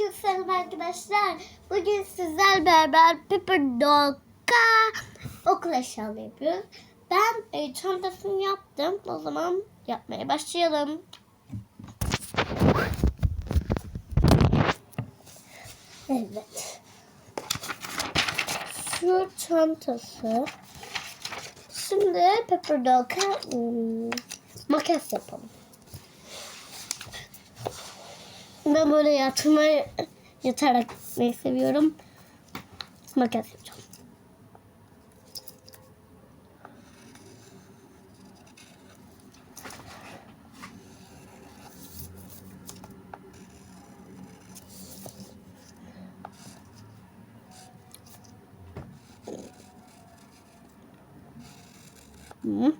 Aleykümselam arkadaşlar. Bugün sizler beraber Pepper Dog'a okul eşyaları yapıyoruz. Ben e, çantasını yaptım. O zaman yapmaya başlayalım. Evet. Şu çantası. Şimdi Pepper Dog'a hmm, makas yapalım. Ben böyle yatmayı yatarak seviyorum. Makas yapacağım. Hı.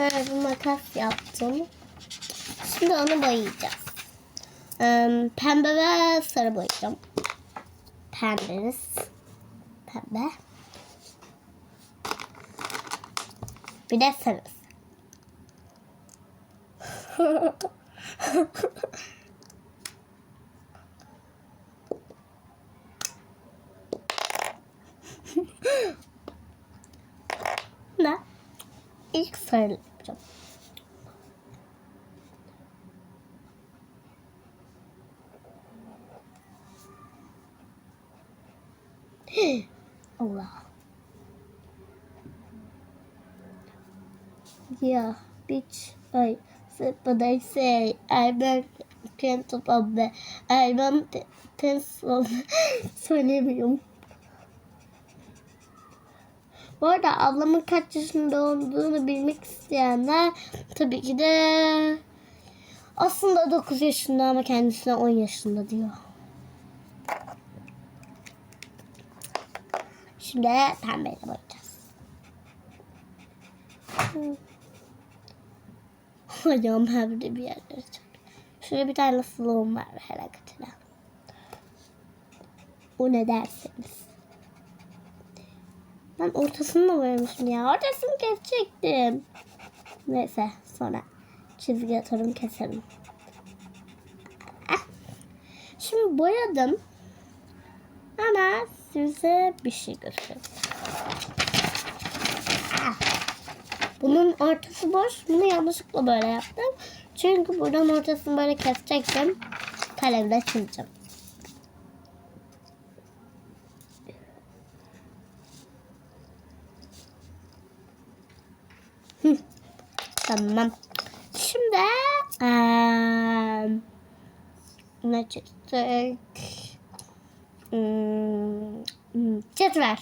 Şöyle bir makas yaptım. Şimdi onu boyayacağız. Ee, pembe ve sarı boyayacağım. Pembeniz. Pembe. Bir de sarı. ne? İlk sarı yapacağım. Allah. Yeah, bitch. I said what I say. I meant can't of the I want pencil. Söylemiyorum. Bu arada ablamın kaç yaşında olduğunu bilmek isteyenler tabii ki de aslında 9 yaşında ama kendisine 10 yaşında diyor. Şimdi pembeyle boyayacağız. Hocam pembe bir yerleri çok. Şuraya bir tane suluğum var hareketine. O ne derseniz. Ben ortasını da boyamışım ya. Ortasını kesecektim. Neyse sonra çizgi atarım keserim. Ah. Şimdi boyadım. Ama size bir şey göstereyim. Ah. Bunun ortası boş. Bunu yanlışlıkla böyle yaptım. Çünkü buradan ortasını böyle kesecektim. Kalemle çizeceğim. Tamam. Şimdi eee, ne çizecek? Hmm, cetvel.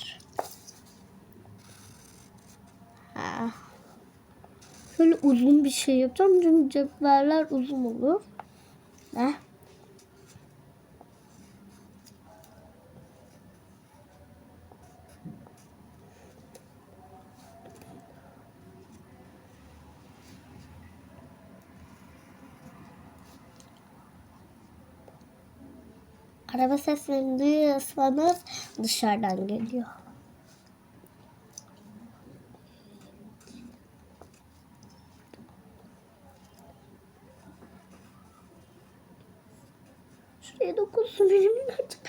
Ha. Şöyle uzun bir şey yapacağım çünkü cetveller uzun olur. Heh. Araba seslerini duyuyorsanız dışarıdan geliyor. Şuraya dokunsun benim artık.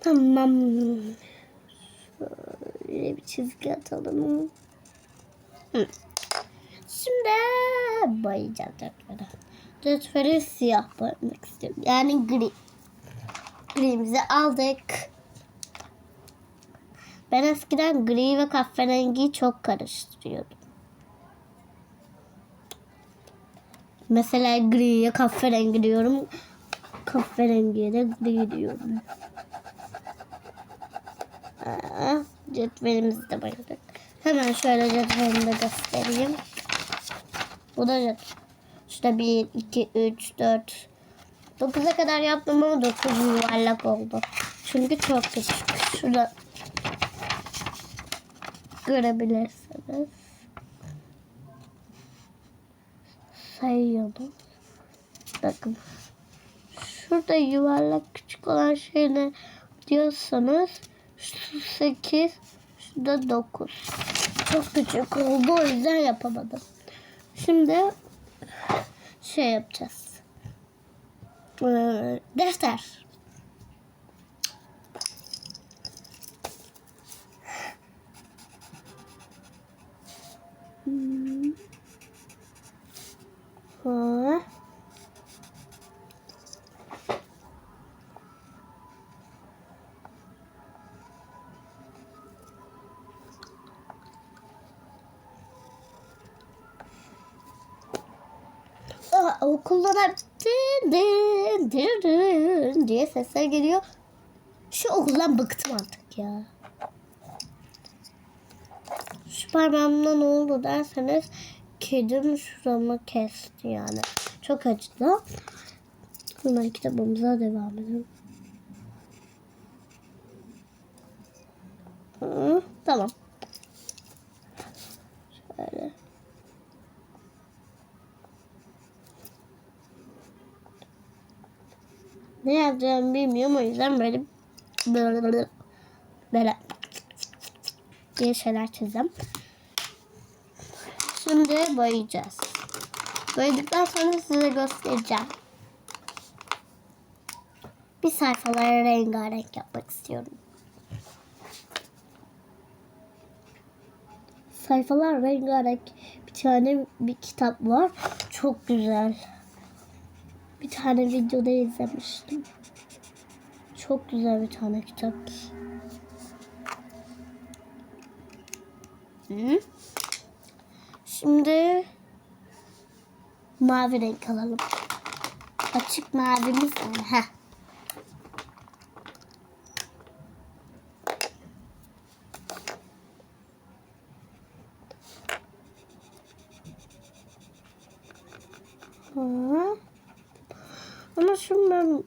Tamam. Şöyle bir çizgi atalım. Hı. Şimdi boyayacağım cetveli. Cetveli siyah boyamak istiyorum. Yani gri. Grimizi aldık. Ben eskiden gri ve kahverengiyi çok karıştırıyordum. Mesela griye kahverengi diyorum. Kahverengiye de gri diyorum. Aa, cetvelimizi de boyadık. Hemen şöyle cetvelimi de göstereyim. Bu da cetvel. İşte 1, 2, 3, 4, 9'a kadar yaptım ama 9 yuvarlak oldu. Çünkü çok küçük. Şurada görebilirsiniz. Sayıyorum. Bakın. Şurada yuvarlak küçük olan şey ne diyorsanız şu 8 şurada 9. Çok küçük oldu o yüzden yapamadım. Şimdi şey yapacağız. Ee, defter. Ha. Aa, okuldan hep din diye sesler geliyor. Şu okuldan bıktım artık ya. Şu parmağımda ne oldu derseniz kedim şuramı kesti yani. Çok acıdı. Hemen kitabımıza devam edelim. Hı, tamam. Şöyle. Ne yazacağımı bilmiyorum o yüzden böyle böyle böyle, diye şeyler çizeceğim. Şimdi boyayacağız. Boyadıktan sonra size göstereceğim. Bir sayfaları rengarenk yapmak istiyorum. Sayfalar rengarenk bir tane bir kitap var. Çok güzel. Bir tane videoda izlemiştim. Çok güzel bir tane kitap. Şimdi mavi renk alalım. Açık mavimiz var. Heh. Hı. Ama şimdi ben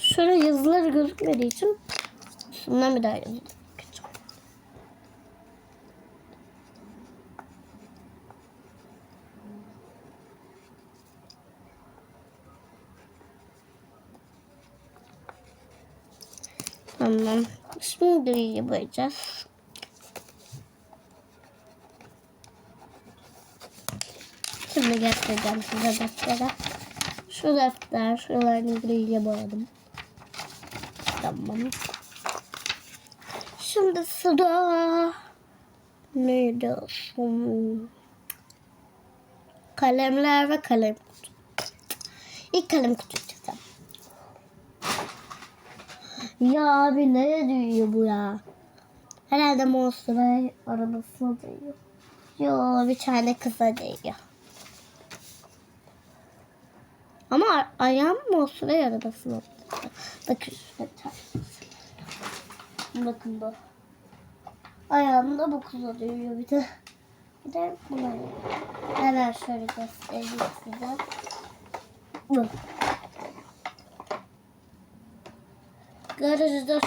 şöyle gözükmediği için şundan bir daha yazayım. Tamam. Şimdi griyi boyayacağız. Şimdi göstereceğim size defteri. Şu defter, şuralarını griyle boyadım. Tamam. Şimdi sıra neydi olsun? Kalemler ve kalem kutu. İlk kalem kutu çizeceğim. Ya abi neye değiyor bu ya? Herhalde Monster'a arabasına değiyor. Yo bir tane kıza değiyor. Ama ayağım Monster'a arabasına Bakın şurada tane. Bakın bu. Ayağımda bu kıza değiyor bir de. Bir de buna. Hemen şöyle göstereyim size. Bu. Garajı da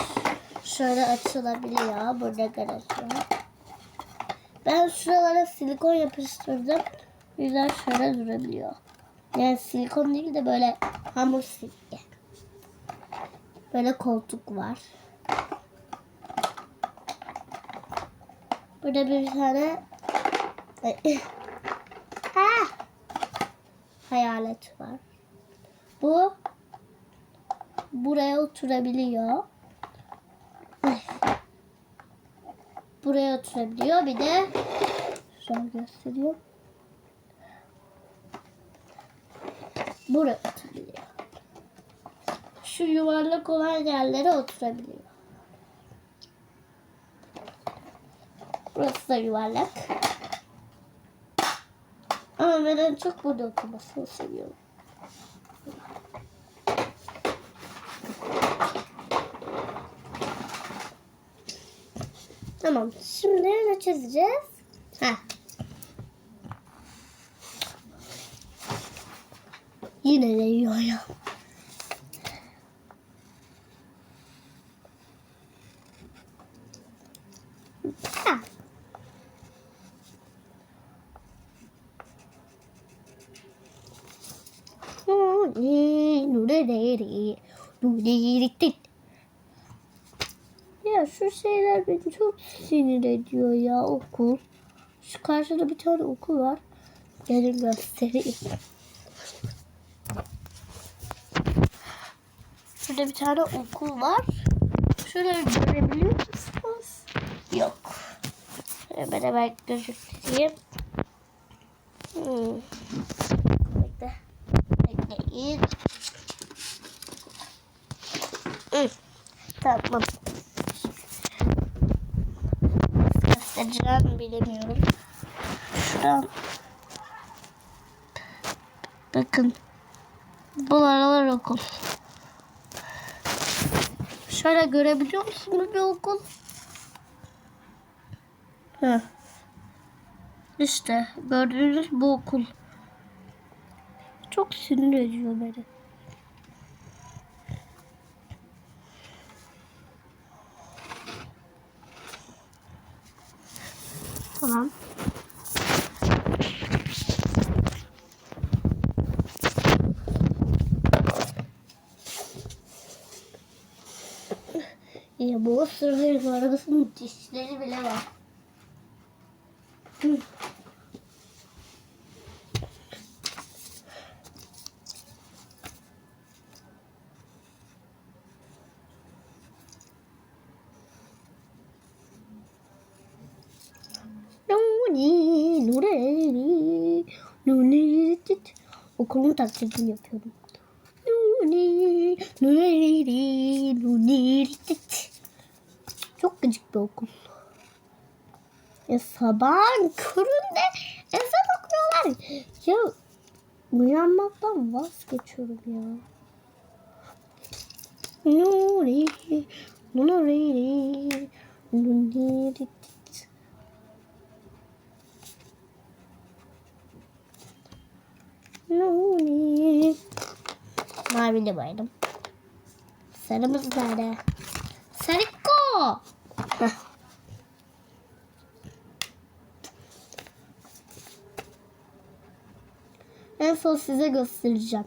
şöyle açılabiliyor. Burada garaj var. Ben şuralara silikon yapıştırdım. O yüzden şöyle durabiliyor. Yani silikon değil de böyle hamur silgi. Böyle koltuk var. Burada bir tane ah! hayalet var. Bu buraya oturabiliyor. Buraya oturabiliyor. Bir de şöyle gösteriyor. Buraya oturabiliyor. Şu yuvarlak olan yerlere oturabiliyor. Burası da yuvarlak. Ama ben en çok burada oturmasını seviyorum. Tamam. Şimdi ne çizeceğiz? Ha. Yine de yiyor Ha. Ya şu şeyler beni çok sinir ediyor ya okul. Şu karşıda bir tane okul var. Gelin göstereyim. Şurada bir tane okul var. Şöyle görebiliyor musunuz? Beraber gözükeyim. Hmm. Bekle. Bekleyin. Hmm. Tamam. Göstereceğim bilemiyorum. Şuradan. Bakın. Bu aralar okul. Şöyle görebiliyor musunuz bir okul? Heh. İşte gördüğünüz bu okul. Çok sinir ediyor beni. Tamam. Ya bu sırrı arabasının dişleri bile var. 큰 영원히 노래리 눈을 찢 어, 그럼 다 지금 옆에 눈이 눈이 눈이 sabahın köründe ezan okuyorlar. Ya uyanmaktan vazgeçiyorum ya. Nuri, nuri, nuri, nuri. Mavili baydım. Sarımız nerede? Sarıko. Heh. En son size göstereceğim.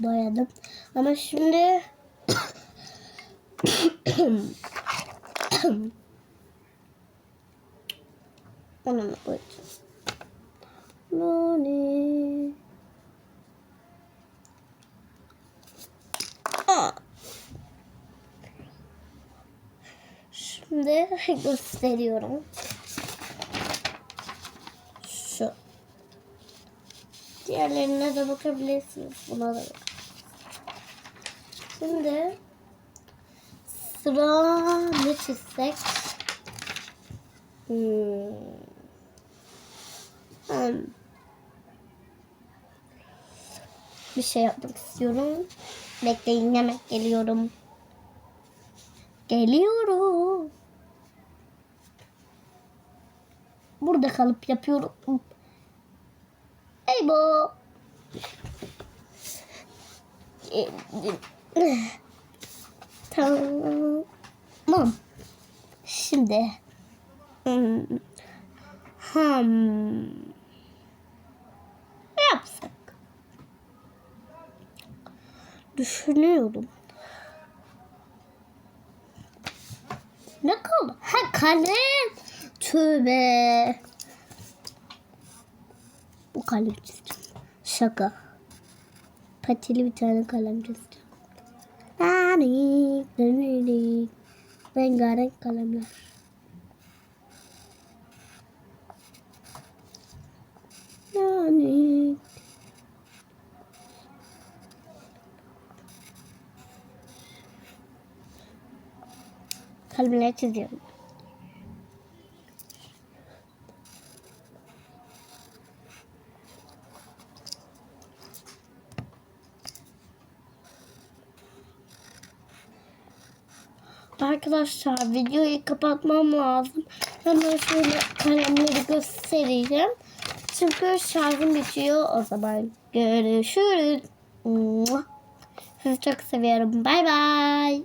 Boyadım. Ama şimdi onunla boyayacağım. Noni. Aa. Şimdi gösteriyorum. Şu. Diğerlerine de bakabilirsiniz. Buna da bakın. Şimdi sıra ne çizsek? Hmm. Hmm. Bir şey yapmak istiyorum. Bekleyin hemen geliyorum. Geliyorum. Burada kalıp yapıyorum. Hey bo. Tamam. Şimdi. Hmm. Hmm. Ne yapsak? Düşünüyorum. Ne kaldı? Ha kalem. Tövbe. Bu kalem çizdim. Şaka. Patili bir tane kalem çizdim. Rengarenk kalemler. Nani. Kalemler çiziyorum. Arkadaşlar videoyu kapatmam lazım. Hemen şöyle kalemleri göstereceğim. Çünkü şarjım bitiyor. O zaman görüşürüz. Sizi çok seviyorum. Bay bay.